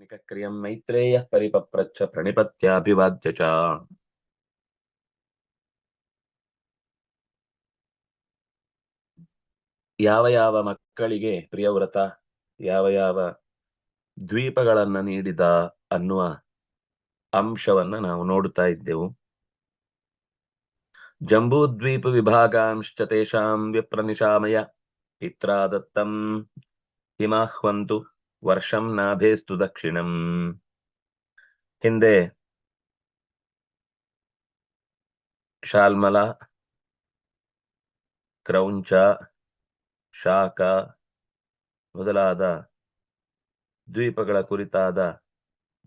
ನಿಕಕ್ರಿಯಂ ಮೈತ್ರೇಯ ಪರಿಪಪ್ರಚ್ಛ ಪ್ರಣಿಪತ್ಯಾಭಿವಾದ್ಯ ಚ. ಯಾವ ಯಾವ ಮಕ್ಕಳಿಗೆ ಪ್ರಿಯವ್ರತ, ಯಾವ ಯಾವ ದ್ವೀಪಗಳನ್ನ ನೀಡಿದ ಅನ್ನುವ ಅಂಶವನ್ನ ನಾವು ನೋಡುತ್ತಾ ಇದ್ದೆವು. ಜಂಬೂದ್ವೀಪ ವಿಭಾಗಾಂಶ್ಚ ತೇಷಾಂ ವಿಪ್ರನಿಶಾಮಯ ಪಿತ್ರಾದತ್ತಂ ಹಿಮಾಹ್ವಂತು. ವರ್ಷಂ ನಾಭೇಸ್ತು ದಕ್ಷಿಣಂ. ಹಿಂದೆ ಶಾಲ್ಮಲ, ಕ್ರೌಂಚ, ಶಾಖ ಮೊದಲಾದ ದ್ವೀಪಗಳ ಕುರಿತಾದ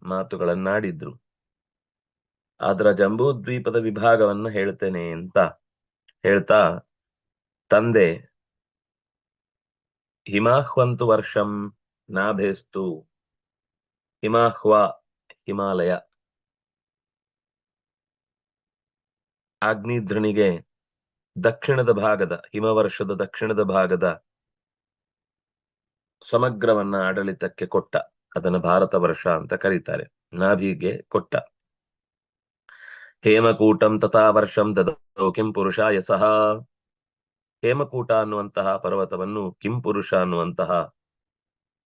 ಮಾತುಗಳನ್ನಾಡಿದ್ರು. ಅದರ ಜಂಬೂ ದ್ವೀಪದ ವಿಭಾಗವನ್ನ ಹೇಳ್ತೇನೆ ಅಂತ ಹೇಳ್ತಾ, ತಂದೆ, ಹಿಮಾಹ್ವಂತು ವರ್ಷಂ ನಾಭೇಸ್ತು. ಹಿಮಾಹ್ವ, ಹಿಮಾಲಯ. ಆಗ್ನಿಧ್ರನಿಗೆ ದಕ್ಷಿಣದ ಭಾಗದ, ಹಿಮವರ್ಷದ ದಕ್ಷಿಣದ ಭಾಗದ ಸಮಗ್ರವನ್ನ ಆಡಳಿತಕ್ಕೆ ಕೊಟ್ಟ. ಅದನ್ನು ಭಾರತ ವರ್ಷ ಅಂತ ಕರೀತಾರೆ. ನಾಭಿಗೆ ಕೊಟ್ಟ. ಹೇಮಕೂಟಂ ತಥಾ ವರ್ಷಂ ದದೋ ಕಿಂ ಪುರುಷಾಯ ಸಹ. ಹೇಮಕೂಟ ಅನ್ನುವಂತಹ ಪರ್ವತವನ್ನು ಕಿಂ ಪುರುಷ ಅನ್ನುವಂತಹ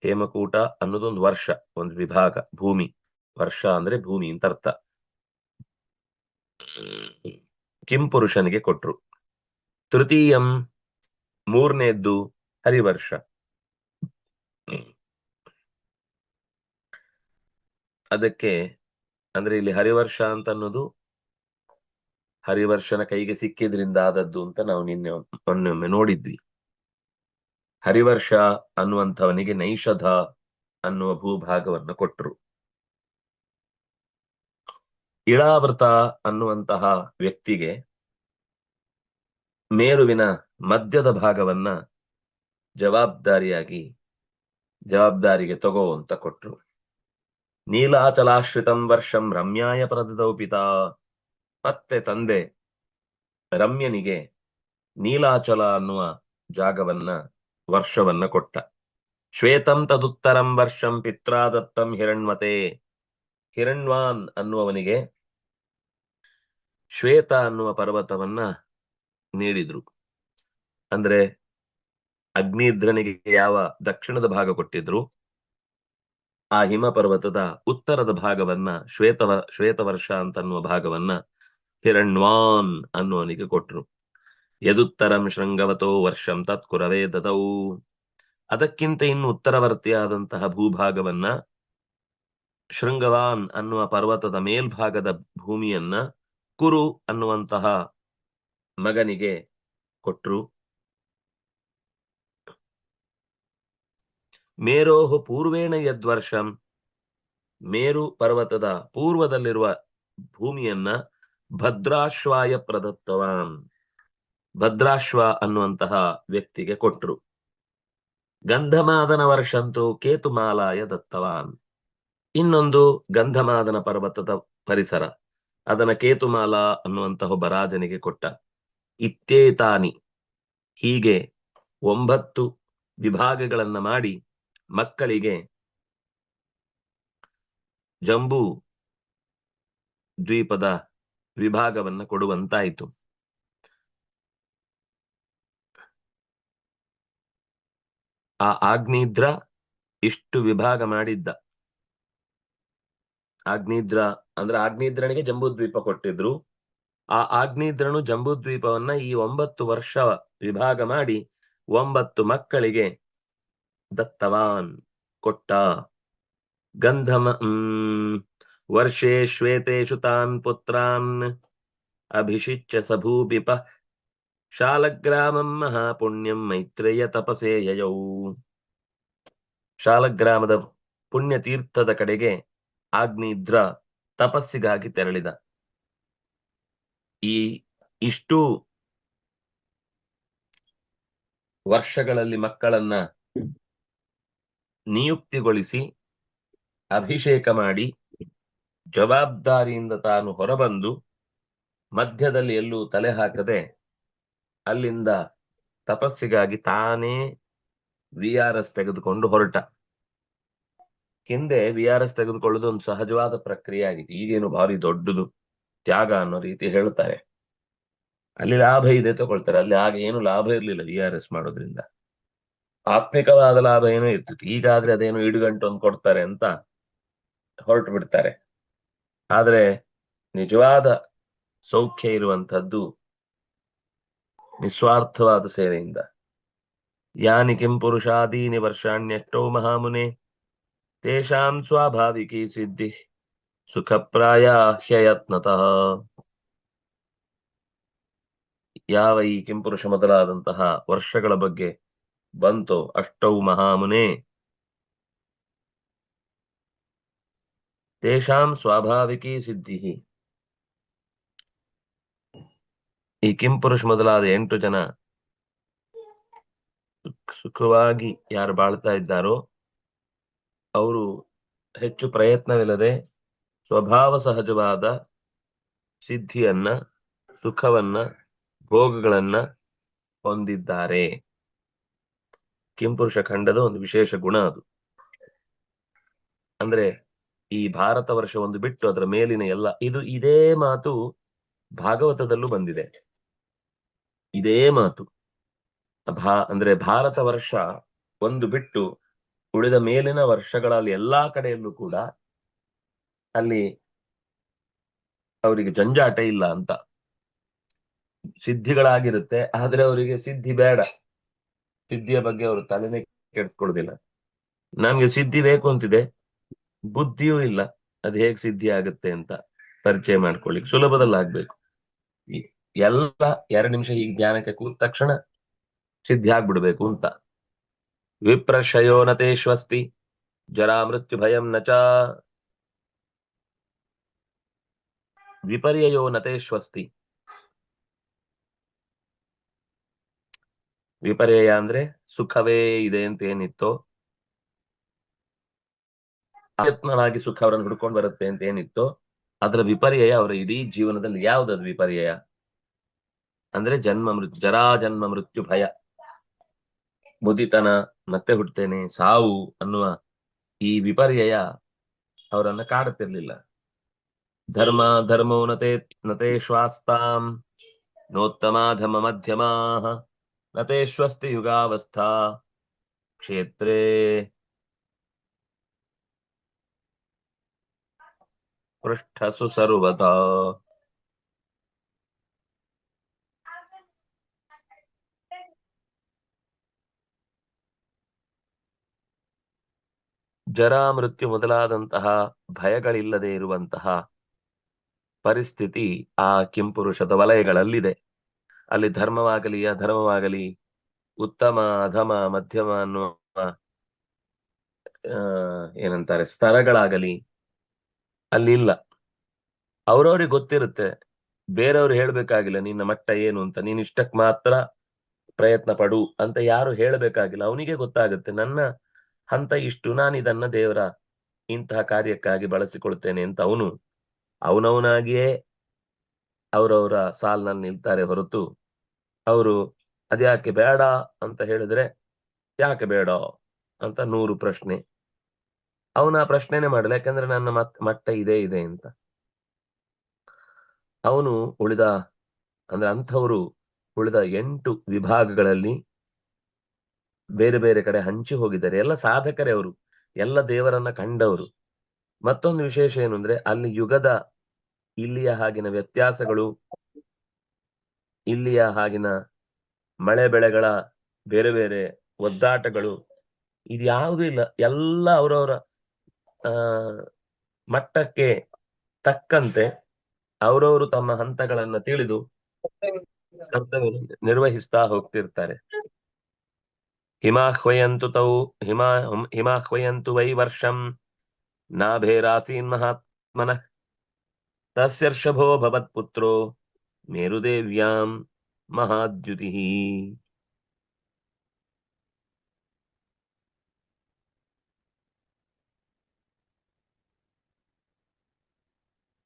ಹೇಮಕೂಟ ಅನ್ನೋದೊಂದು ವರ್ಷ, ಒಂದು ವಿಭಾಗ, ಭೂಮಿ. ವರ್ಷ ಅಂದ್ರೆ ಭೂಮಿ ಅಂತ ಅರ್ಥ. ಕಿಂ ಪುರುಷನಿಗೆ ಕೊಟ್ರು. ತೃತೀಯಂ ಮೂರನೇದ್ದು ಹರಿವರ್ಷ. ಅದಕ್ಕೆ ಅಂದ್ರೆ ಇಲ್ಲಿ ಹರಿವರ್ಷ ಅಂತ ಅನ್ನೋದು ಹರಿವರ್ಷನ ಕೈಗೆ ಸಿಕ್ಕಿದ್ರಿಂದ ಆದದ್ದು ಅಂತ ನಾವು ನಿನ್ನೆ ಮೊನ್ನೊಮ್ಮೆ ನೋಡಿದ್ವಿ. ಹರಿವರ್ಷ ಅನ್ನುವಂಥವನಿಗೆ ನೈಷಧ ಅನ್ನುವ ಭೂಭಾಗವನ್ನು ಕೊಟ್ಟರು ಇಳಾವೃತ ಅನ್ನುವಂತಹ ವ್ಯಕ್ತಿಗೆ ಮೇರುವಿನ ಮಧ್ಯದ ಭಾಗವನ್ನ ಜವಾಬ್ದಾರಿಯಾಗಿ ಜವಾಬ್ದಾರಿಗೆ ತಗೋ ಅಂತ ಕೊಟ್ರು. ನೀಲಾಚಲಾಶ್ರಿತಂ ವರ್ಷಂ ರಮ್ಯಾಯ ಪ್ರದೌಪಿತ ಮತ್ತೆ ತಂದೆ ರಮ್ಯನಿಗೆ ನೀಲಾಚಲ ಅನ್ನುವ ಜಾಗವನ್ನ ವರ್ಷವನ್ನ ಕೊಟ್ಟ. ಶ್ವೇತಂ ತದುತ್ತರಂ ವರ್ಷಂ ಪಿತ್ರಾದತ್ತಂ ಹಿರಣ್ಮತೆ ಹಿರಣ್ವಾನ್ ಅನ್ನುವವನಿಗೆ ಶ್ವೇತ ಅನ್ನುವ ಪರ್ವತವನ್ನ ನೀಡಿದ್ರು. ಅಂದ್ರೆ ಅಗ್ನಿಧ್ರನಿಗೆ ಯಾವ ದಕ್ಷಿಣದ ಭಾಗ ಕೊಟ್ಟಿದ್ರು, ಆ ಹಿಮ ಪರ್ವತದ ಉತ್ತರದ ಭಾಗವನ್ನ ಶ್ವೇತ ಶ್ವೇತವರ್ಷ ಅಂತ ಅನ್ನುವ ಭಾಗವನ್ನ ಹಿರಣ್ವಾನ್ ಅನ್ನುವನಿಗೆ ಕೊಟ್ರು. ಯದುತ್ತರಂ ಶೃಂಗವತೋ ವರ್ಷಂ ತತ್ಕುರವೇ ದದೌ ಅದಕ್ಕಿಂತ ಇನ್ನು ಉತ್ತರವರ್ತಿಯಾದಂತಹ ಭೂಭಾಗವನ್ನ ಶೃಂಗವಾನ್ ಅನ್ನುವ ಪರ್ವತದ ಮೇಲ್ಭಾಗದ ಭೂಮಿಯನ್ನ ಕುರು ಅನ್ನುವಂತಹ ಮಗನಿಗೆ ಕೊಟ್ರು. ಮೇರೋಹು ಪೂರ್ವೇಣ ಯದ್ವರ್ಷಂ, ಮೇರು ಪರ್ವತದ ಪೂರ್ವದಲ್ಲಿರುವ ಭೂಮಿಯನ್ನ ಭದ್ರಾಶ್ವಾಯ ಪ್ರದತ್ತವಾನ್ ಭದ್ರಾಶ್ವ ಅನ್ನುವಂತಹ ವ್ಯಕ್ತಿಗೆ ಕೊಟ್ರು. ಗಂಧಮಾದನ ವರ್ಷಂತೂ ಕೇತುಮಾಲಾಯ ದತ್ತವಾನ್. ಇನ್ನೊಂದು ಗಂಧಮಾದನ ಪರ್ವತದ ಪರಿಸರ. ಅದನ್ನ ಕೇತುಮಾಲ ಅನ್ನುವಂತಹ ಒಬ್ಬ ರಾಜನಿಗೆ ಕೊಟ್ಟ. ಇತ್ಯೇತಾನಿ. ಹೀಗೆ ಒಂಬತ್ತು ವಿಭಾಗಗಳನ್ನ ಮಾಡಿ ಮಕ್ಕಳಿಗೆ ಜಂಬೂ ದ್ವೀಪದ ವಿಭಾಗವನ್ನ ಕೊಡುವಂತಾಯಿತು. ಆ ಆಗ್ನಿದ್ರ ಇಷ್ಟು ವಿಭಾಗ ಮಾಡಿದ್ದ. ಆಗ್ನಿದ್ರ ಅಂದ್ರೆ ಆಗ್ನೇದ್ರನಿಗೆ ಜಂಬೂದ್ವೀಪ ಕೊಟ್ಟಿದ್ರು. ಆ ಆಗ್ನೇದ್ರನು ಜಂಬೂದ್ವೀಪವನ್ನ ಈ ಒಂಬತ್ತು ವರ್ಷ ವಿಭಾಗ ಮಾಡಿ ಒಂಬತ್ತು ಮಕ್ಕಳಿಗೆ ದತ್ತವಾನ್, ಕೊಟ್ಟ. ಗಂಧಮ ವರ್ಷೇ ಶ್ವೇತೇಶು ತಾನ್ ಪುತ್ರಾನ್ ಅಭಿಷಿಚ್ಯ ಸಭೂಪಿಪ ಶಾಲಗ್ರಾಮಂ ಮಹಾಪುಣ್ಯಂ ಮೈತ್ರೇಯ ತಪಸೇ ಯಯೌ ಶಾಲಗ್ರಾಮದ ಪುಣ್ಯ ತೀರ್ಥದ ಕಡೆಗೆ ಆಗ್ನಿದ್ರ ತಪಸ್ಸಿಗಾಗಿ ತೆರಳಿದ. ಈ ಇಷ್ಟು ವರ್ಷಗಳಲ್ಲಿ ಮಕ್ಕಳನ್ನ ನಿಯುಕ್ತಿಗೊಳಿಸಿ ಅಭಿಷೇಕ ಮಾಡಿ ಜವಾಬ್ದಾರಿಯಿಂದ ತಾನು ಹೊರಬಂದು ಮಧ್ಯದಲ್ಲಿ ಎಲ್ಲೂ ತಲೆ ಹಾಕದೆ ಅಲ್ಲಿಂದ ತಪಸ್ಸಿಗಾಗಿ ತಾನೇ ವಿ ಆರ್ ಎಸ್ ತೆಗೆದುಕೊಂಡು ಹೊರಟ. ಹಿಂದೆ ವಿ ಆರ್ ಎಸ್ ತೆಗೆದುಕೊಳ್ಳೋದು ಒಂದು ಸಹಜವಾದ ಪ್ರಕ್ರಿಯೆ ಆಗಿತ್ತು ಈಗೇನು ಭಾರಿ ದೊಡ್ಡದು ತ್ಯಾಗ ಅನ್ನೋ ರೀತಿ ಹೇಳ್ತಾರೆ. ಅಲ್ಲಿ ಲಾಭ ಇದೆ ತಗೊಳ್ತಾರೆ. ಅಲ್ಲಿ ಆಗ ಏನು ಲಾಭ ಇರ್ಲಿಲ್ಲ ವಿ ಆರ್ ಎಸ್ ಮಾಡೋದ್ರಿಂದ. ಆತ್ಮಿಕವಾದ ಲಾಭ ಏನೋ ಇರ್ತಿತ್ತು. ಈಗಾದ್ರೆ ಅದೇನೋ ಇಡುಗಂಟು ಒಂದು ಕೊಡ್ತಾರೆ ಅಂತ ಹೊರಟು ಬಿಡ್ತಾರೆ. ಆದ್ರೆ ನಿಜವಾದ ಸೌಖ್ಯ ಇರುವಂತಹದ್ದು ನಿಸ್ವಾರ್ಥವಾದ ಸೇವೆಯಿಂದ ಯಾನಿ ಕಿಂ ಪುರುಷಾದೀನಿ ವರ್ಷಾಣ್ಯಷ್ಟೋ ಮಹಾಮುನೆ ತೇಷಾಂ ಸ್ವಾಭಾವಿಕಿ ಸಿದ್ಧಿ ಸುಖಪ್ರಾಯ ಹ್ಯಯತ್ನತಃ ಯಾವ ಈ ಕಿಂಪುರುಷ ಮೊದಲಾದಂತಹ ವರ್ಷಗಳ ಬಗ್ಗೆ ಬಂತೋ ಅಷ್ಟೌ ಮಹಾಮುನೆ ತೇಷಾಂ ಸ್ವಾಭಾವಿಕಿ ಸಿದ್ಧಿ ಈ ಕಿಂಪುರುಷ ಮೊದಲಾದ ಎಂಟು ಜನ ಸುಖ್- ಸುಖವಾಗಿ ಯಾರು ಬಾಳ್ತಾ ಇದ್ದಾರೋ ಅವರು ಹೆಚ್ಚು ಪ್ರಯತ್ನವಿಲ್ಲದೆ ಸ್ವಭಾವ ಸಹಜವಾದ ಸಿದ್ಧಿಯನ್ನ, ಸುಖವನ್ನ, ಭೋಗಗಳನ್ನ ಹೊಂದಿದ್ದಾರೆ. ಕಿಂಪುರುಷ ಖಂಡದ ಒಂದು ವಿಶೇಷ ಗುಣ ಅದು. ಅಂದ್ರೆ ಈ ಭಾರತ ವರ್ಷ ಒಂದು ಬಿಟ್ಟು ಅದರ ಮೇಲಿನ ಎಲ್ಲ, ಇದು ಇದೇ ಮಾತು ಭಾಗವತದಲ್ಲೂ ಬಂದಿದೆ. ಇದೇ ಮಾತು. ಭಾ, ಅಂದ್ರೆ ಭಾರತ ವರ್ಷ ಒಂದು ಬಿಟ್ಟು ಉಳಿದ ಮೇಲಿನ ವರ್ಷಗಳಲ್ಲಿ ಎಲ್ಲಾ ಕಡೆಯಲ್ಲೂ ಕೂಡ ಅಲ್ಲಿ ಅವರಿಗೆ ಜಂಜಾಟ ಇಲ್ಲ ಅಂತ. ಸಿದ್ಧಿಗಳಾಗಿರುತ್ತೆ, ಆದ್ರೆ ಅವರಿಗೆ ಸಿದ್ಧಿ ಬೇಡ. ಸಿದ್ಧಿಯ ಬಗ್ಗೆ ಅವರು ತಲೆನೇ ಕೆಡ್ಕೊಳ್ಳೋದಿಲ್ಲ ನಮ್ಗೆ ಸಿದ್ಧಿ ಬೇಕು ಅಂತಿದೆ, ಬುದ್ಧಿಯೂ ಇಲ್ಲ, ಅದು ಹೇಗ್ ಸಿದ್ಧಿ ಆಗುತ್ತೆ ಅಂತ ಪರಿಚಯ ಮಾಡ್ಕೊಳ್ಳಿಕ್ಕೆ ಸುಲಭದಲ್ಲಾಗ್ಬೇಕು. ಎಲ್ಲ ಎರಡು ನಿಮಿಷ ಈ ಜ್ಞಾನಕ್ಕೆ ಕೂತ ತಕ್ಷಣ ಸಿದ್ಧಿ ಆಗ್ಬಿಡ್ಬೇಕು ಅಂತ. ವಿಪ್ರಶಯೋನತೇ ಶ್ವಸ್ತಿ ಜರಾ ಮೃತ್ಯು ಭಯಂ ನಚ ಚ. ವಿಪರ್ಯಯೋ ಶ್ವಸ್ತಿ ವಿಪರ್ಯಯ ಅಂದ್ರೆ ಸುಖವೇ ಇದೆ ಅಂತ ಏನಿತ್ತೋ ಪ್ರಯತ್ನನಾಗಿ ಸುಖ ಅವರನ್ನು ಹುಡ್ಕೊಂಡು ಬರುತ್ತೆ ಅಂತ ಏನಿತ್ತೋ, ಅದರ ವಿಪರ್ಯಯ ಅವರ ಇಡೀ ಜೀವನದಲ್ಲಿ ಯಾವ್ದದು ವಿಪರ್ಯಯ? ಅಂದ್ರೆ ಜನ್ಮ ಮೃತ್ಯು ಜರಾ ಜನ್ಮ ಮೃತ್ಯು ಭಯ. ಮುದಿತನ, ಮತ್ತೆ ಹುಟ್ಟತೇನೆ ಸಾವು ಅನ್ನುವ ಈ ವಿಪರ್ಯಯ ಅವರನ್ನ ಕಾಡುತ್ತಿರ್ಲಿಲ್ಲ. ಧರ್ಮ ಧರ್ಮೋ ನತೆ ನತೆ ಶ್ವಾಸ್ತಾಂ, ನೋತ್ತಮಾಧಮ ಮಧ್ಯಮಾ ನತೆ ಶ್ವಸ್ತಿ ಯುಗಾವಸ್ಥಾ, ಕ್ಷೇತ್ರೇ. ಪೃಷ್ಠಸು ಸರ್ವತಾ ಜರಾ ಮೃತ್ಯು ಮೊದಲಾದಂತಹ ಭಯಗಳಿಲ್ಲದೆ ಇರುವಂತಹ ಪರಿಸ್ಥಿತಿ ಆ ಕಿಂಪುರುಷದ ವಲಯಗಳಲ್ಲಿದೆ. ಅಲ್ಲಿ ಧರ್ಮವಾಗಲಿ, ಅಧರ್ಮವಾಗಲಿ, ಉತ್ತಮ, ಅಧಮ, ಮಧ್ಯಮ ಅನ್ನುವ ಏನಂತಾರೆ ಸ್ತರಗಳಾಗಲಿ ಅಲ್ಲಿ ಇಲ್ಲ. ಅವ್ರವ್ರಿಗೆ ಗೊತ್ತಿರುತ್ತೆ, ಬೇರೆಯವ್ರು ಹೇಳ್ಬೇಕಾಗಿಲ್ಲ, ನಿನ್ನ ಮಟ್ಟ ಏನು ಅಂತ, ನೀನ್ ಇಷ್ಟಕ್ ಮಾತ್ರ ಪ್ರಯತ್ನ ಪಡು ಅಂತ ಯಾರು ಹೇಳ್ಬೇಕಾಗಿಲ್ಲ. ಅವನಿಗೆ ಗೊತ್ತಾಗುತ್ತೆ, ನನ್ನ ಹಂತ ಇಷ್ಟು ನಾನು ಇದನ್ನ ದೇವರ ಇಂತಹ ಕಾರ್ಯಕ್ಕಾಗಿ ಬಳಸಿಕೊಳ್ತೇನೆ ಅಂತ ಅವನು ಅವನವನಾಗಿಯೇ ಅವರವರ ಸಾಲ್ನಲ್ಲಿ ನಿಲ್ತಾರೆ ಹೊರತು ಅವರು ಅದ್ಯಾಕೆ ಬೇಡ ಅಂತ ಹೇಳಿದ್ರೆ ಯಾಕೆ ಬೇಡ ಅಂತ ನೂರು ಪ್ರಶ್ನೆ. ಅವನ ಪ್ರಶ್ನೆನೆ ಮಾಡಲ್ಲ, ಯಾಕಂದ್ರೆ ನನ್ನ ಮತ್, ಮಟ್ಟ ಇದೇ ಇದೆ ಅಂತ. ಅವನು ಉಳಿದ, ಅಂದ್ರೆ ಅಂಥವರು ಉಳಿದ ಎಂಟು ವಿಭಾಗಗಳಲ್ಲಿ ಬೇರೆ ಬೇರೆ ಕಡೆ ಹಂಚಿ ಹೋಗಿದ್ದಾರೆ. ಎಲ್ಲ ಸಾಧಕರೇ ಅವರು ಎಲ್ಲ ದೇವರನ್ನ ಕಂಡವರು. ಮತ್ತೊಂದು ವಿಶೇಷ ಏನು ಅಂದ್ರೆ ಅಲ್ಲಿ ಯುಗದ ಇಲ್ಲಿಯ ಹಾಗಿನ ವ್ಯತ್ಯಾಸಗಳು ಇಲ್ಲಿಯ ಹಾಗಿನ ಮಳೆ ಬೆಳೆಗಳ ಬೇರೆ ಬೇರೆ ಒದ್ದಾಟಗಳು ಇದ್ಯಾವುದೂ ಇಲ್ಲ. ಎಲ್ಲ ಅವರವರ ಆ ಮಟ್ಟಕ್ಕೆ ತಕ್ಕಂತೆ ಅವರವರು ತಮ್ಮ ಹಂತಗಳನ್ನ ತಿಳಿದು ನಿರ್ವಹಿಸ್ತಾ ಹೋಗ್ತಿರ್ತಾರೆ. ಹಿಮಾಹ್ವಯಂತು ತೌ ಹಿಮಾ ಹಿಮಾಹ್ವಯಂತು ವೈ ವರ್ಷಂ ನಾಭೇರಾಸೀನ್ ಮಹಾತ್ಮನಃ ತಸ್ಯರ್ಷಭೋ ಭವತ್ಪುತ್ರೋ ಮೇರುದೇವ್ಯಾಂ ಮಹಾದ್ಯುತಿ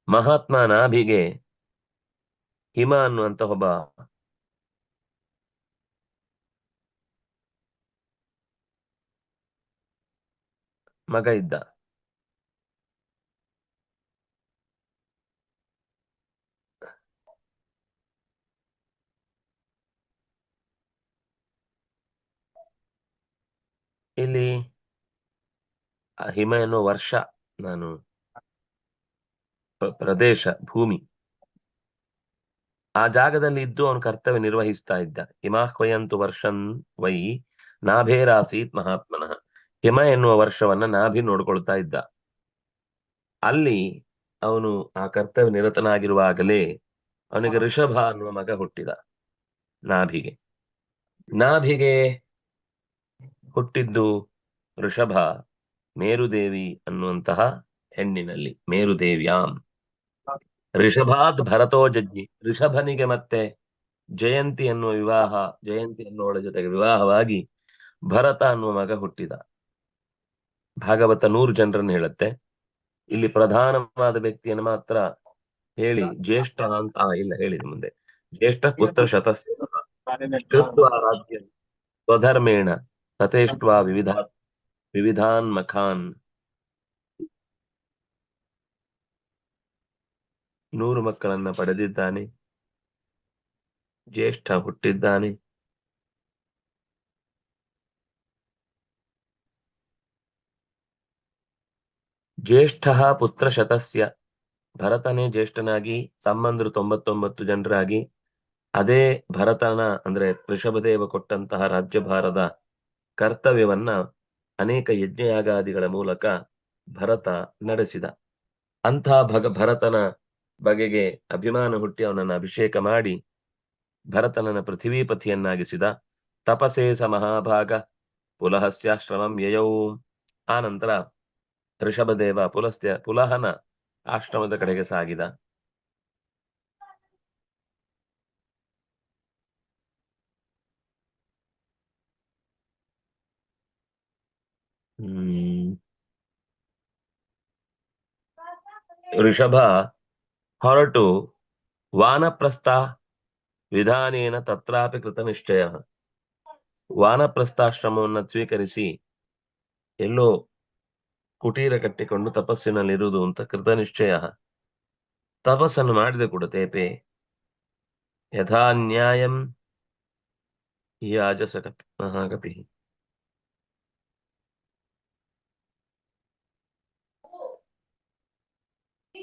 ಮಹಾತ್ಮ ನಾಭಿಗೆ ಹಿಮ ಅನ್ನುವಂತ ಒಬ್ಬ ಮಗ ಇದ್ದ. ಇಲ್ಲಿ ಹಿಮ ಎನ್ನುವ ವರ್ಷ ನಾನು ಪ್ರದೇಶ, ಭೂಮಿ. ಆ ಜಾಗದಲ್ಲಿ ಇದ್ದು ಅವನು ಕರ್ತವ್ಯ ನಿರ್ವಹಿಸ್ತಾ ಇದ್ದ. ಹಿಮಾಹ್ವಯಂತು ವರ್ಷನ್ ವೈ ನಾಭೇರಾಸೀತ್ ಮಹಾತ್ಮನಃ. ಹಿಮ ಎನ್ನುವ ವರ್ಷವನ್ನ ನಾಭಿ ನೋಡ್ಕೊಳ್ತಾ ಇದ್ದ. ಅಲ್ಲಿ ಅವನು ಆ ಕರ್ತವ್ಯ ನಿರತನಾಗಿರುವಾಗಲೇ ಅವನಿಗೆ ಋಷಭ ಅನ್ನುವ ಮಗ ಹುಟ್ಟಿದ ನಾಭಿಗೆ. ನಾಭಿಗೆ ಹುಟ್ಟಿದ್ದು ಋಷಭ ಮೇರುದೇವಿ ಅನ್ನುವಂತಹ ಹೆಣ್ಣಿನಲ್ಲಿ ಮೇರುದೇವ್ಯಾಂ ಋಷಭಾತ್ ಭರತೋ ಜಜ್ಞಿ, ಋಷಭನಿಗೆ ಮತ್ತೆ ಜಯಂತಿ ಅನ್ನುವ ವಿವಾಹ, ಜಯಂತಿ ಅನ್ನುವಳ ಜೊತೆಗೆ ವಿವಾಹವಾಗಿ ಭರತ ಅನ್ನುವ ಮಗ ಹುಟ್ಟಿದ. ಭಾಗವತ ನೂರು ಜನರನ್ನು ಹೇಳುತ್ತೆ. ಇಲ್ಲಿ ಪ್ರಧಾನವಾದ ವ್ಯಕ್ತಿಯನ್ನು ಮಾತ್ರ ಹೇಳಿ, ಜ್ಯೇಷ್ಠ ಅಂತ ಇಲ್ಲ ಹೇಳಿದ ಮುಂದೆ. ಜ್ಯೇಷ್ಠ ಪುತ್ರ ಶತಸ್ಯ ರಾಜ್ಯ ಸ್ವಧರ್ಮೇಣ ತಥೇಷ್ಟ್ವಾ ವಿವಿಧ ವಿವಿಧಾನ್ ಮಖಾನ್. ನೂರು ಮಕ್ಕಳನ್ನ ಪಡೆದಿದ್ದಾನೆ. ಜ್ಯೇಷ್ಠ ಹುಟ್ಟಿದ್ದಾನೆ. ಜ್ಯೇಷ್ಠ ಪುತ್ರ ಶತಸ್ಯ. ಭರತನೇ ಜ್ಯೇಷ್ಠನಾಗಿ, ಸಂಬಂಧರು ತೊಂಬತ್ತೊಂಬತ್ತು ಜನರಾಗಿ, ಅದೇ ಭರತನ ಅಂದ್ರೆ ಋಷಭದೇವ ಕೊಟ್ಟಂತಹ ರಾಜ್ಯಭಾರದ ಕರ್ತವ್ಯವನ್ನ ಅನೇಕ ಯಜ್ಞಯಾಗಾದಿಗಳ ಮೂಲಕ ಭರತ ನಡೆಸಿದ. ಅಂಥ ಭಗ ಭರತನ ಬಗೆಗೆ ಅಭಿಮಾನ ಹುಟ್ಟಿ ಅವನನ್ನು ಅಭಿಷೇಕ ಮಾಡಿ ಭರತನನ್ನ ಪೃಥ್ವೀಪತಿಯನ್ನಾಗಿಸಿದ. ತಪಸೇ ಸ ಮಹಾಭಾಗ. ಪುಲಹಸ್ಯಾಶ್ರಮಂ ಯಯೌ. ಆ ನಂತರ ಋಷಭದೇವ ಪುಲಸ್ತ್ಯ ಪುಲಹನ ಆಶ್ರಮದ ಕಡೆಗೆ ಸಾಗಿದ. ಋಷಭ ಹೊರಟು ವಾನಪ್ರಸ್ಥ ವಿಧಾನೇನ ತತ್ರಾಪಿ ಕೃತ ನಿಶ್ಚಯ ವಾನಪ್ರಸ್ಥಾಶ್ರಮವನ್ನು ಸ್ವೀಕರಿಸಿ ಎಲ್ಲೋ ಕುಟೀರ ಕಟ್ಟಿಕೊಂಡು ತಪಸ್ಸಿನಲ್ಲಿರುವುದು ಅಂತ ಕೃತ ನಿಶ್ಚಯ ತಪಸ್ಸನ್ನು ಮಾಡಿದ ಕೂಡ ತೇಪೆ. ಯಥಾ ನ್ಯಾಯಂ ಯಾಜಸ ಕಪಿ ಮಹಾಕಪಿ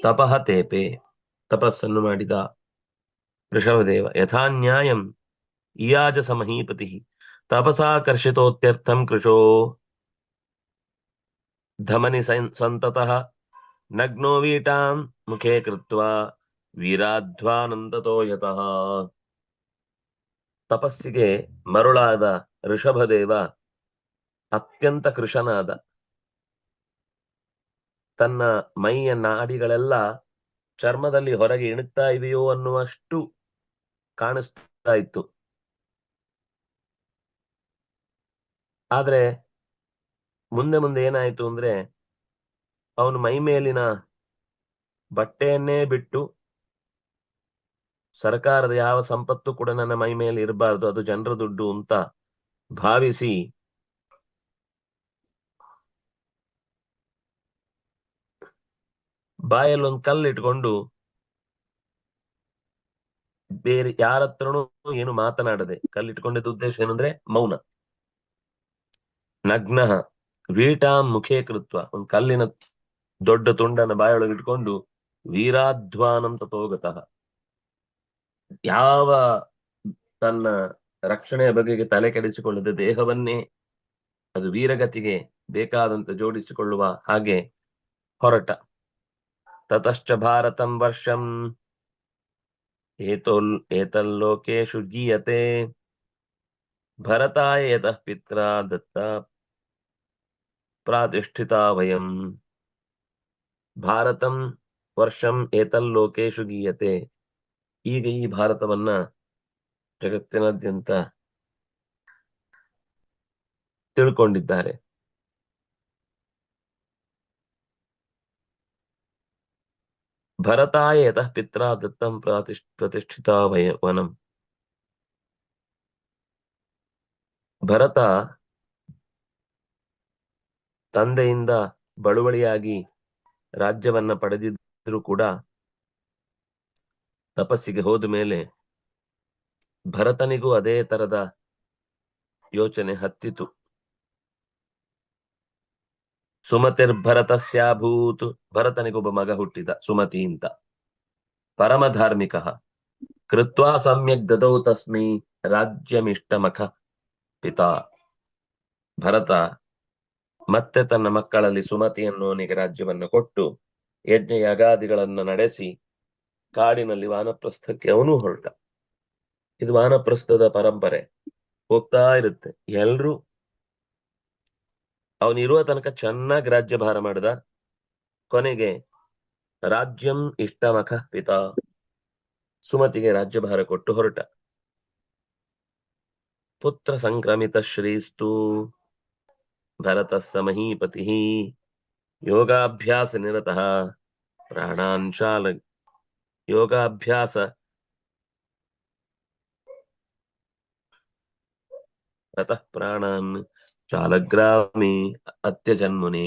ತಪಃ ತೇಪೆ. ತಪಸ್ಸನ್ನು ಮಾಡಿದ ಋಷಭದೇವ. ಯಥಾನ್ಯಾಯಂ ಇಯಾಜ ಸಮಹೀಪತಿ ತಪಸಾಕರ್ಷಿತೋತ್ಯರ್ಥಂ ಕೃಶೋ. ಧಮನಿ ಸಂತತಃ ನಗ್ನೋ ವೀಟಾಂ ಮುಖೇ ಕೃತ್ವಾ ವೀರಾಧ್ವಾನಂದತೋ ಯತಃ ತಪಸ್ಸಿಗೆ ಮರುಳಾದ ಋಷಭದೇವ ಅತ್ಯಂತ ಕೃಶನಾದ ತನ್ನ ಮೈಯ ನಾಡಿಗಳೆಲ್ಲ ಚರ್ಮದಲ್ಲಿ ಹೊರಗೆ ಇಣುತ್ತಾ ಇದೆಯೋ ಅನ್ನುವಷ್ಟು ಕಾಣಿಸ್ತಾ ಇತ್ತು. ಆದ್ರೆ ಮುಂದೆ ಮುಂದೆ ಏನಾಯ್ತು ಅಂದ್ರೆ ಅವನು ಮೈ ಮೇಲಿನ ಬಟ್ಟೆಯನ್ನೇ ಬಿಟ್ಟು ಸರ್ಕಾರದ ಯಾವ ಸಂಪತ್ತು ಕೂಡ ನನ್ನ ಮೈ ಮೇಲೆ ಇರಬಾರ್ದು, ಅದು ಜನರ ದುಡ್ಡು ಅಂತ ಭಾವಿಸಿ ಬಾಯಲ್ಲೊಂದು ಕಲ್ಲು ಇಟ್ಕೊಂಡು ಬೇರೆ ಯಾರ ಹತ್ರನೂ ಏನು ಮಾತನಾಡದೆ ಕಲ್ಲಿಟ್ಕೊಂಡಿದ್ದ ಉದ್ದೇಶ ಏನಂದ್ರೆ ಮೌನ ನಗ್ನ ವೀಟಾಂ ಮುಖೇ ಕೃತ್ವ. ಒಂದು ಕಲ್ಲಿನ ದೊಡ್ಡ ತುಂಡನ ಬಾಯೊಳಗೆ ಇಟ್ಕೊಂಡು ವೀರಾಧ್ವಾನಂ ತಥೋಗತಃ ಯಾವ ತನ್ನ ರಕ್ಷಣೆಯ ಬಗೆಗೆ ತಲೆ ಕೆಡಿಸಿಕೊಳ್ಳದೆ ದೇಹವನ್ನೇ ಅದು ವೀರಗತಿಗೆ ಬೇಕಾದಂತೆ ಜೋಡಿಸಿಕೊಳ್ಳುವ ಹಾಗೆ ಹೊರಟ. ತತಶ್ಚ ಭಾರತಂ ವರ್ಷಂ. ಏತೋಲ್ ಏತಲ್ಲೋಕೇಶು ಗೀಯತೆ. ಭರತಾಯ ಯತಃ ಪಿತ್ರ ದತ್ತ ಪ್ರಾತಿಷ್ಠಿತಾ ವಯಂ. ಭಾರತಂ ವರ್ಷಂ ಏತಲ್ಲೋಕೇಶು ಗೀಯತೆ. ಈಗ ಈ ಭಾರತವನ್ನ ಜಗತ್ತಿನಾದ್ಯಂತ ತಿಳ್ಕೊಂಡಿದ್ದಾರೆ. ಭರತಾಯ ಯತಃ ಪಿತ್ರ ದತ್ತಂ ಪ್ರಾತಿಷ್ಠ, ಪ್ರತಿಷ್ಠಿತ ವಯ, ವನಂ. ಭರತ ತಂದೆಯಿಂದ ಬಳುವಳಿಯಾಗಿ ರಾಜ್ಯವನ್ನ ಪಡೆದಿದ್ದರೂ ಕೂಡ ತಪಸ್ಸಿಗೆ ಹೋದ ಮೇಲೆ ಭರತನಿಗೂ ಅದೇ ತರದ ಯೋಚನೆ ಹತ್ತಿತು. ಸುಮತಿರ್ಭರತಸ್ಯಾಭೂತ್ ಭರತನಿಗೊಬ್ಬ ಮಗ ಹುಟ್ಟಿದ ಸುಮತಿ ಅಂತ. ಪರಮ ಧಾರ್ಮಿಕ. ಕೃತ್ವಾ ಸಮ್ಯಕ್ ದದೌ ತಸ್ಮೈ ರಾಜ್ಯಮಿಷ್ಟಮಖ ಪಿತಾ. ಭರತ ಮತ್ತೆ ತನ್ನ ಮಕ್ಕಳಲ್ಲಿ ಸುಮತಿಯನ್ನು ಅವನಿಗೆ ರಾಜ್ಯವನ್ನು ಕೊಟ್ಟು ಯಜ್ಞ ಯಾಗಾದಿಗಳನ್ನು ನಡೆಸಿ ಕಾಡಿನಲ್ಲಿ ವಾನಪ್ರಸ್ಥಕ್ಕೆ ಅವನು ಹೊರಟ. ಇದು ವಾನಪ್ರಸ್ಥದ ಪರಂಪರೆ. ಹೋಗ್ತಾ ಇರುತ್ತೆ. ಎಲ್ರು ಅವನಿರುವ ತನಕ ಚೆನ್ನಾಗಿ ರಾಜ್ಯಭಾರ ಮಾಡಿದ. ಕೊನೆಗೆ ರಾಜ್ಯಂ ಇಷ್ಟಮಖ ಪಿತಾ. ಸುಮತಿಗೆ ರಾಜ್ಯಭಾರ ಕೊಟ್ಟು ಹೊರಟ. ಪುತ್ರ ಸಂಕ್ರಮಿತ ಶ್ರೀಸ್ತು ಭರತ ಸಮಹೀಪತಿ ಯೋಗಾಭ್ಯಾಸ ನಿರತಃ ಪ್ರಾಣಾಂಶಾಲ ಯೋಗಾಭ್ಯಾಸ ರತಃ ಪ್ರಾಣಾನ್ ಚಾಲಗ್ರಾಮಿ ಅತ್ಯಜನ್ಮುನಿ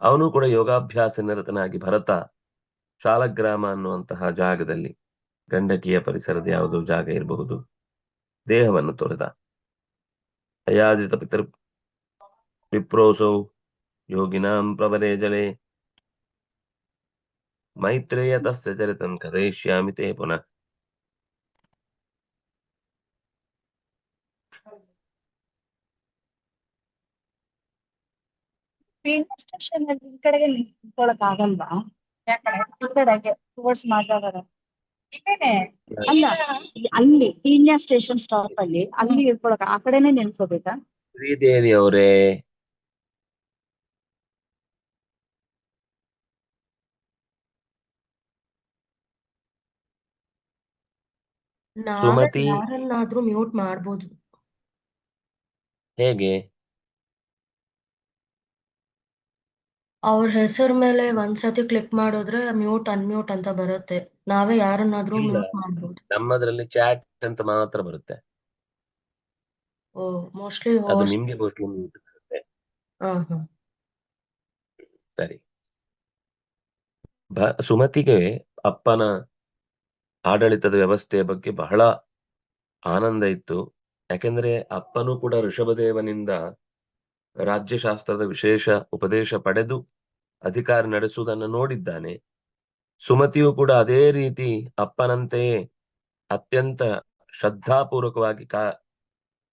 ಅವನು ಕೂಡ ಯೋಗಾಭ್ಯಾಸ ನಿರತನಾಗಿ ಭರತ ಶಾಲಗ್ರಾಮ ಅನ್ನುವಂತಹ ಜಾಗದಲ್ಲಿ ಗಂಡಕಿಯ ಪರಿಸರದ ಯಾವುದೋ ಜಾಗ ಇರಬಹುದು. ದೇಹವನ್ನು ತೊರೆದ ಅಯಾಜಿತ ಪಿತೃ ವಿಪ್ರೋಸೌ ಯೋಗಿನಾಂ ಪ್ರವರೇ ಜಲೆ. ಮೈತ್ರೇಯ ತಸ್ಯ ಚರಿತಂ ಕಥಯಿಷ್ಯಾಮಿ ತೇ ಪುನಃ. ಸ್ಟೇಷನ್ ಅಲ್ಲಿ ಈ ಕಡೆಗೆ ನಿಂತ್ಕೊಳಕ್ ಆಗಲ್ವಾ ಈ ಕಡೆಗೆ ಟುವರ್ಡ್ಸ್ ಮಾತಾಡೋಣ ಅಲ್ಲ ಅಲ್ಲಿ ಪೀಣ್ಯ ಸ್ಟೇಷನ್ ಸ್ಟಾಪ್ ಅಲ್ಲಿ ಅಲ್ಲಿ ಇಳ್ಕೊಳಕ್ ಆ ಕಡೆನೆ ನಿಂತ್ಕೋಬೇಕಾ? ಶ್ರೀದೇವಿ ಅವರೇ. ಸುಮತಿ ಯಾರನ್ನಾದ್ರೂ ಮ್ಯೂಟ್ ಮಾಡ್ಬೋದು. ಹೇಗೆ? ಅವ್ರ ಹೆಸರು ಮೇಲೆ ಒಂದ್ಸತಿ ಕ್ಲಿಕ್ ಮಾಡಿದ್ರೆ ಮ್ಯೂಟ್ ಅನ್ಮ್ಯೂಟ್ ಅಂತ ಬರುತ್ತೆ. ನಾವೇ ಯಾರನ್ನಾದ್ರೂ ಇಲ್ಲ. ಮ್ಯೂಟ್ ಮಾಡ್ಬೋದು. ನಮ್ಮದ್ರಲ್ಲಿ ಚಾಟ್ ಅಂತ ಮಾತ್ರ ಬರುತ್ತೆ. ಓ ಮೋಸ್ಟ್ಲಿ ಅದು ಹೋಸ್ಟ್ ನಿಮ್ಗೆ ಗೋಷ್ಠಿ ಬರುತ್ತೆ ಹಾ ಹಾ. ಸರಿ. ಭ ಸುಮತಿಗೆ ಅಪ್ಪನ ಆಡಳಿತದ ವ್ಯವಸ್ಥೆಯ ಬಗ್ಗೆ ಬಹಳ ಆನಂದ ಇತ್ತು. ಯಾಕೆಂದ್ರೆ ಅಪ್ಪನೂ ಕೂಡ ಋಷಭದೇವನಿಂದ ರಾಜ್ಯಶಾಸ್ತ್ರದ ವಿಶೇಷ ಉಪದೇಶ ಪಡೆದು ಅಧಿಕಾರ ನಡೆಸುವುದನ್ನು ನೋಡಿದ್ದಾನೆ. ಸುಮತಿಯು ಕೂಡ ಅದೇ ರೀತಿ ಅಪ್ಪನಂತೆಯೇ ಅತ್ಯಂತ ಶ್ರದ್ಧಾಪೂರ್ವಕವಾಗಿ ಕಾ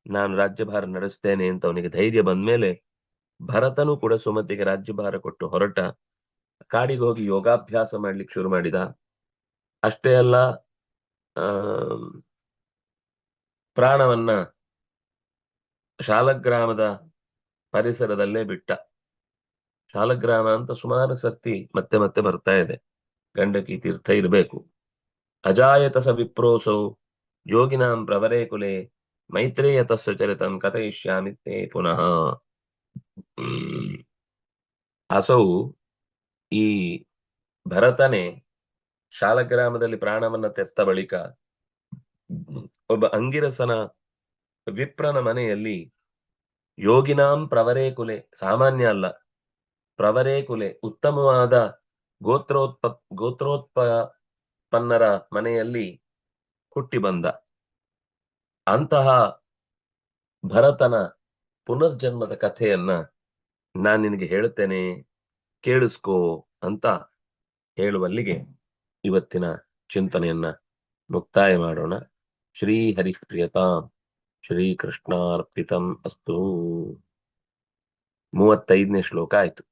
ನಾನು ರಾಜ್ಯಭಾರ ನಡೆಸ್ತೇನೆ ಅಂತ ಅವನಿಗೆ ಧೈರ್ಯ ಬಂದ್ಮೇಲೆ ಭರತನು ಕೂಡ ಸುಮತಿಗೆ ರಾಜ್ಯಭಾರ ಕೊಟ್ಟು ಹೊರಟ ಕಾಡಿಗೆ ಹೋಗಿ ಯೋಗಾಭ್ಯಾಸ ಮಾಡ್ಲಿಕ್ಕೆ ಶುರು ಮಾಡಿದ. ಅಷ್ಟೇ ಅಲ್ಲ, ಆ, ಪ್ರಾಣವನ್ನ ಶಾಲಗ್ರಾಮದ ಪರಿಸರದಲ್ಲೇ ಬಿಟ್ಟ. ಶಾಲಗ್ರಾಮ ಅಂತ ಸುಮಾರು ಸರ್ತಿ ಮತ್ತೆ ಮತ್ತೆ ಬರ್ತಾ ಇದೆ. ಗಂಡಕಿ ತೀರ್ಥ ಇರಬೇಕು. ಅಜಾಯತಸ ವಿಪ್ರೋಸೌ, ಯೋಗಿನಾಂ ಪ್ರವರೇ ಕುಲೆ ಮೈತ್ರೇಯ ತಸ್ವ ಚರಿತಂ ಕಥಯಿಷ್ಯಾಮಿ ತೇ ಪುನಃ. ಅಸೌ ಈ ಭರತನೇ ಶಾಲಗ್ರಾಮದಲ್ಲಿ ಪ್ರಾಣವನ್ನ ತೆತ್ತ ಬಳಿಕ ಒಬ್ಬ ಅಂಗಿರಸನ ವಿಪ್ರನ ಮನೆಯಲ್ಲಿ ಯೋಗಿನಾಂ ಪ್ರವರೇ ಕುಲೆ, ಸಾಮಾನ್ಯ ಅಲ್ಲ, ಪ್ರವರೇ ಕುಲೆ, ಉತ್ತಮವಾದ ಗೋತ್ರೋತ್ಪ, ಗೋತ್ರೋತ್ಪನ್ನರ ಮನೆಯಲ್ಲಿ ಹುಟ್ಟಿ ಬಂದ. ಅಂತಹ ಭರತನ ಪುನರ್ಜನ್ಮದ ಕಥೆಯನ್ನ ನಾನ್ ನಿನಗೆ ಹೇಳುತ್ತೇನೆ, ಕೇಳಿಸ್ಕೋ ಅಂತ ಹೇಳುವಲ್ಲಿಗೆ ಇವತ್ತಿನ ಚಿಂತನೆಯನ್ನ ಮುಕ್ತಾಯ ಮಾಡೋಣ. ಶ್ರೀ ಹರಿಪ್ರಿಯತಾಂ. ಶ್ರೀ ಕೃಷ್ಣಾರ್ಪಿತಂ ಅಸ್ತು. ಮೂವತ್ತೈದನೇ ಶ್ಲೋಕ ಆಯ್ತು.